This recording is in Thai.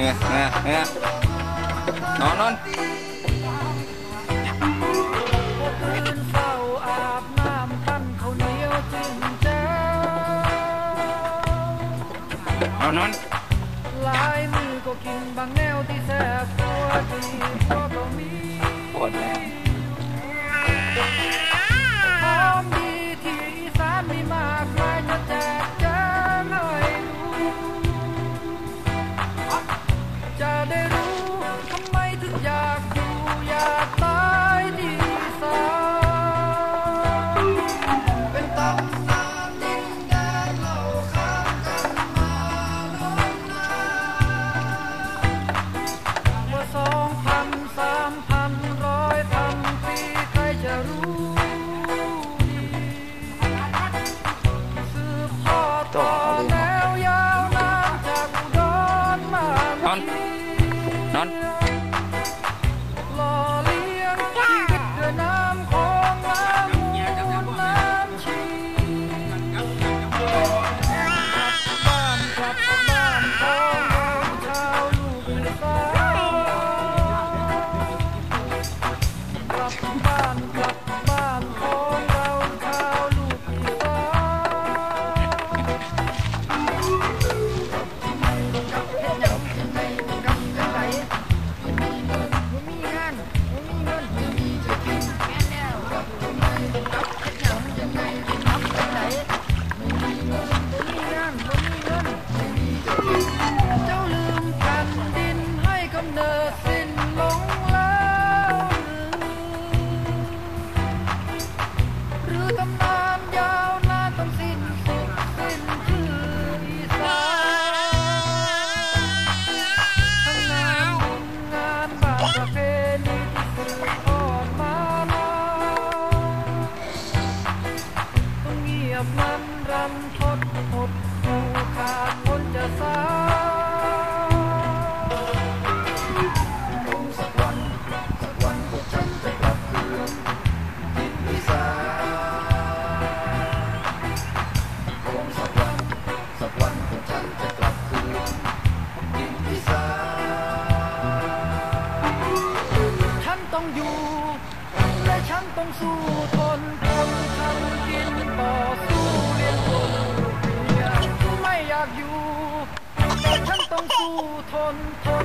嗯，嗯，嗯。 นอนนอนเอานอนลายมือก็กินบางแนวที่แสบตัวดีก็ต้องมีปวดแล้ว non. Come on. รันทดหดหูขาดคนจะสาคงสักวัน สักวันพวกฉันจะกลับคืนจิตวิสาคงสักวัน สักวันพวกฉันจะกลับคืนจิตวิสาฉันต้องอยู่ และฉันต้องสู้ทนทนทำกินต่ on.